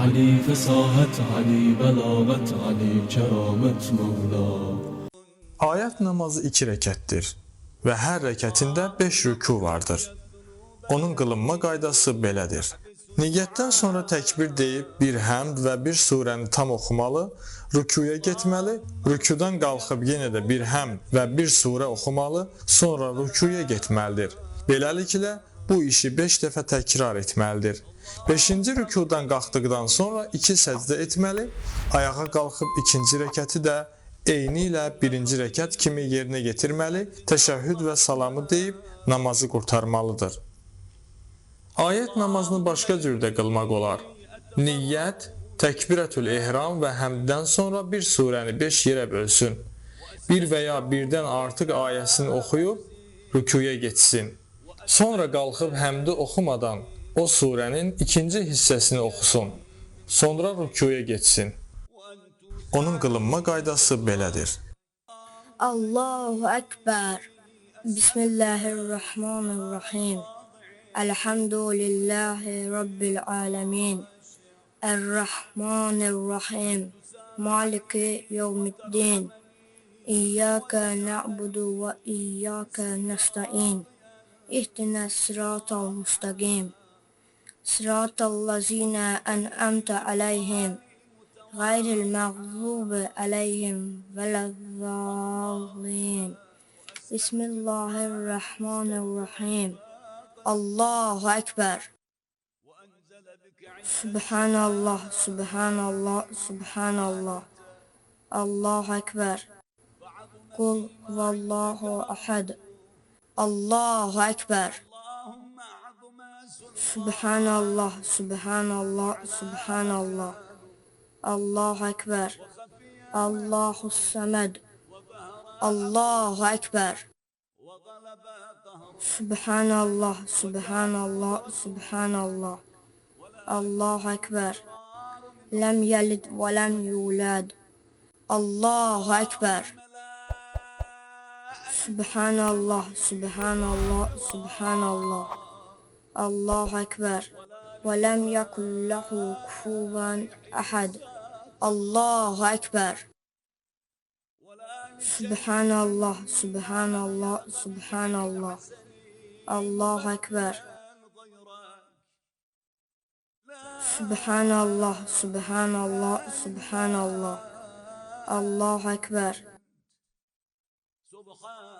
علي فصاحت علي بلاغت علي keramet Mevla Ayət namazı 2 rəkətdir və hər rəkətində 5 rükû vardır. Onun qılınma qaydası belədir. Niyyətdən sonra təkbir deyib bir həmd və bir surəni tam oxumalı, rükuya getməli, rükudan qalxıb yenə də bir həmd və bir surə oxumalı, sonra rükuya getməlidir. Beləliklə bu işi 5 dəfə təkrar etməlidir. 5-ci rükudan qalxdıqdan sonra 2 səcdə etməli, ayağa qalxıb ikinci rəkəti də eyni ilə birinci rəkət kimi yerinə yetirməli, təşəhhüd və salamı deyib namazı qurtarmalıdır. Ayət namazını başqa cürdə qılmaq olar. Niyyət, təkbirətül ehram və həmdən sonra bir surəni 5 yerə bölsün. Bir və ya birdən artıq ayəsini oxuyub rükuya getsin. Sonra qalxıb həmdi oxumadan o surənin ikinci hissəsini oxusun. Sonra rükuya getsin. Onun qılınma qaydası belədir. Allahu Ekber. Bismillahirrahmanirrahim. Elhamdülillahi Rabbil alemin. Errahmanirrahim. Maliki yevmiddin. İyyâke na'budu ve iyyâke nesta'in. İhdina sıratal mustaqim. Sıratal lazina en'amte aleyhim. غير المغضوب عليهم ولا الضالين. بسم الله الرحمن الرحيم. الله أكبر. سبحان الله سبحان الله سبحان الله. الله أكبر. قل هو الله أحد. الله أكبر. سبحان الله سبحان الله سبحان الله الله أكبر. الله الصمد. الله أكبر. سبحان الله سبحان الله سبحان الله الله أكبر. لم يلد ولم يولد. الله أكبر. سبحان الله سبحان الله سبحان الله الله أكبر ولم يكن له كفوا أحد الله أكبر سبحان الله سبحان الله سبحان الله الله أكبر سبحان الله سبحان الله سبحان الله الله أكبر سبحان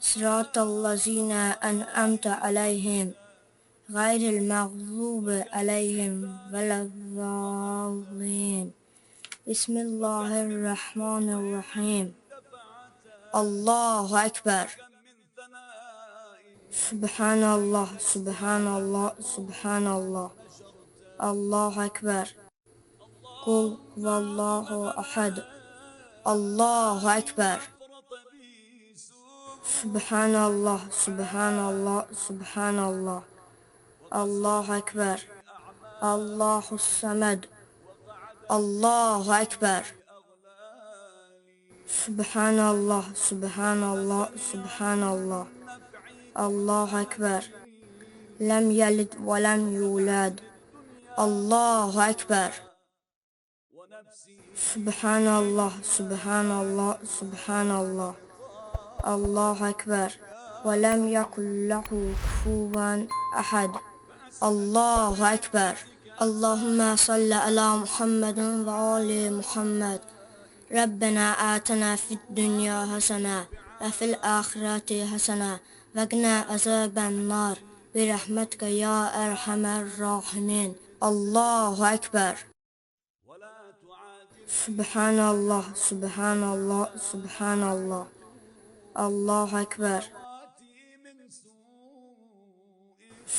صراط الذين أنعمت عليهم غير المغضوب عليهم ولا الضالين. بسم الله الرحمن الرحيم. الله أكبر. سبحان الله سبحان الله سبحان الله. الله أكبر. قل هو الله أحد. الله أكبر. سبحان الله سبحان الله سبحان الله الله أكبر الله الصمد الله أكبر سبحان الله سبحان الله سبحان الله الله أكبر لم يلد ولم يولد الله أكبر سبحان الله سبحان الله سبحان الله الله أكبر. ولم يكن له كفوا أحد. الله أكبر. اللهم صل على محمد وآل محمد. ربنا آتنا في الدنيا حسنة وفي الآخرة حسنة وقنا عذاب النار. برحمتك يا أرحم الراحمين. الله أكبر. سبحان الله سبحان الله سبحان الله. الله أكبر.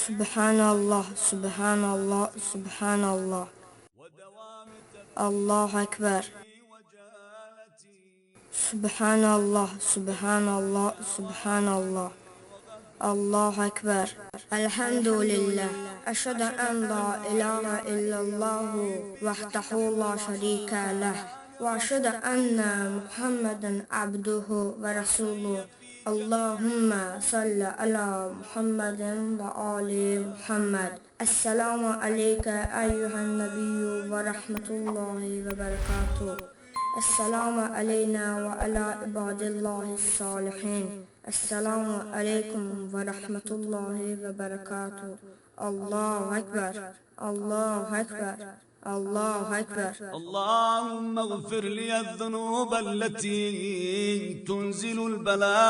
سبحان الله سبحان الله سبحان الله الله أكبر. سبحان الله سبحان الله سبحان الله الله أكبر. الحمد لله أشهد أن لا إله إلا الله وحده لا شريك له. وأشهد أن محمدا عبده ورسوله. اللهم صل على محمد وعلى محمد. السلام عليك أيها النبي ورحمه الله وبركاته. السلام علينا وعلى عباد الله الصالحين. السلام عليكم ورحمه الله وبركاته. الله أكبر, الله أكبر. Allahu Ekber. اللهم اغفر لي الذنوب التي تنزل البلاء